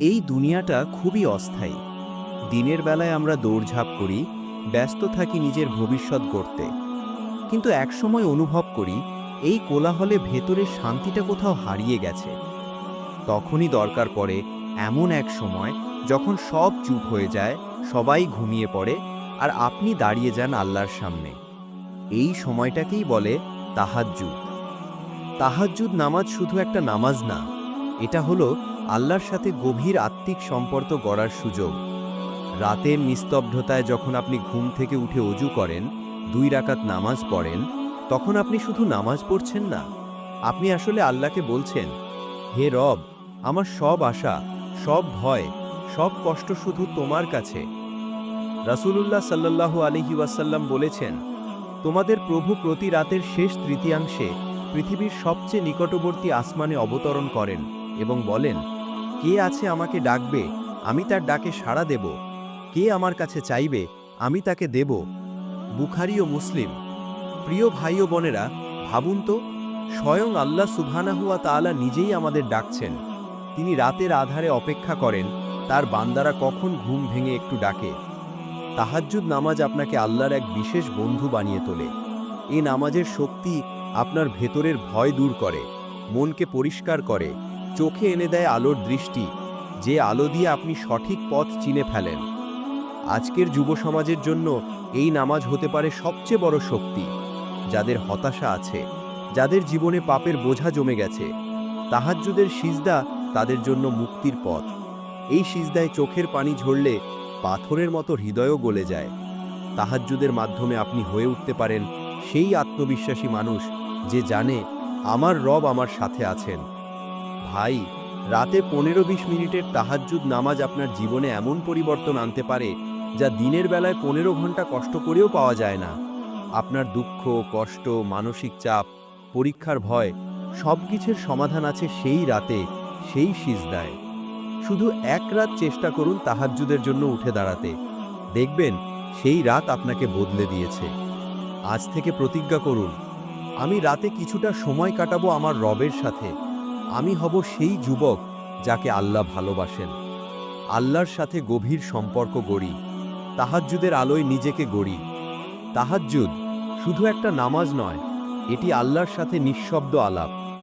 এই দুনিয়াটা খুবই অস্থায়ী। দিনের বেলায় আমরা দৌড়ঝাঁপ করি, ব্যস্ত থাকি নিজের ভবিষ্যৎ গড়তে। কিন্তু একসময় অনুভব করি, এই কোলাহলে ভেতরের শান্তিটা কোথাও হারিয়ে গেছে। তখনই দরকার পড়ে এমন এক সময় যখন সব চুপ হয়ে যায়, সবাই ঘুমিয়ে পড়ে, আর আপনি দাঁড়িয়ে যান আল্লাহর সামনে। এই সময়টাকেই বলে তাহাজ্জুদ। তাহাজ্জুদ নামাজ শুধু একটা নামাজ না, এটা হলো আল্লাহর সাথে গভীর আত্মিক সম্পর্ক গড়ার সুযোগ। রাতের নিস্তব্ধতায় যখন আপনি ঘুম থেকে উঠে অজু করেন, দুই রাকাত নামাজ পড়েন, তখন আপনি শুধু নামাজ পড়ছেন না। আপনি আসলে আল্লাহকে বলছেন, হে রব, আমার সব আশা, সব ভয়, সব কষ্ট শুধু তোমার কাছে। রাসূলুল্লাহ সাল্লাল্লাহু আলাইহি ওয়াসাল্লাম বলেছেন, তোমাদের প্রভু প্রতি রাতের শেষ তৃতীয়াংশে পৃথিবীর সবচেয়ে নিকটবর্তী আসমানে অবতরণ করেন এবং বলেন কে আছে আমাকে ডাকবে? আমি তার ডাকে সাড়া দেব। কে আমার কাছে চাইবে? আমি তাকে দেব। বুখারি ও মুসলিম। প্রিয় ভাই ও বোনেরা, ভাবুন তো, স্বয়ং আল্লাহ সুবহানাহুয়া তাআলা নিজেই আমাদের ডাকছেন। তিনি রাতের আধারে অপেক্ষা করেন, তার বান্দারা কখন ঘুম ভেঙে একটু ডাকে। তাহাজ্জুদ নামাজ আপনাকে আল্লাহর এক বিশেষ বন্ধু বানিয়ে তোলে। এই নামাজের শক্তি আপনার ভেতরের ভয় দূর করে, মনকে পরিষ্কার করে। চোখে এনে দেয় আলোর দৃষ্টি, যে আলো দিয়ে আপনি সঠিক পথ চিনে ফেলেন। আজকের যুব সমাজের জন্য এই নামাজ হতে পারে সবচেয়ে বড় শক্তি। যাদের হতাশা আছে, যাদের জীবনে পাপের বোঝা জমে গেছে, তাহাজ্জুদের সিজদা তাদের জন্য মুক্তির পথ। এই সিজদায় চোখের পানি ঝরলে পাথরের মতো হৃদয়ও গলে যায়। তাহাজ্জুদের মাধ্যমে আপনি হয়ে উঠতে পারেন সেই আত্মবিশ্বাসী মানুষ যে জানে, আমার রব আমার সাথে আছেন। ভাই, রাতে পনেরো বিশ মিনিটের তাহাজ্জুদ নামাজ আপনার জীবনে এমন পরিবর্তন আনতে পারে যা দিনের বেলায় পনেরো ঘণ্টা কষ্ট করেও পাওয়া যায় না। আপনার দুঃখ, কষ্ট, মানসিক চাপ, পরীক্ষার ভয় সব কিছুর সমাধান আছে সেই রাতে, সেই সিজদায়। শুধু এক রাত চেষ্টা করুন তাহাজ্জুদের জন্য উঠে দাঁড়াতে। দেখবেন সেই রাত আপনাকে বদলে দিয়েছে। আজ থেকে প্রতিজ্ঞা করুন, আমি রাতে কিছুটা সময় কাটাবো আমার রবের সাথে। আমি হব সেই যুবক যাকে আল্লাহ ভালোবাসেন। আল্লাহর সাথে গভীর সম্পর্ক গড়ি, তাহাজ্জুদের আলোয় নিজেকে গড়ি। তাহাজ্জুদ শুধু একটা নামাজ নয়, এটি আল্লাহর সাথে নিঃশব্দ আলাপ।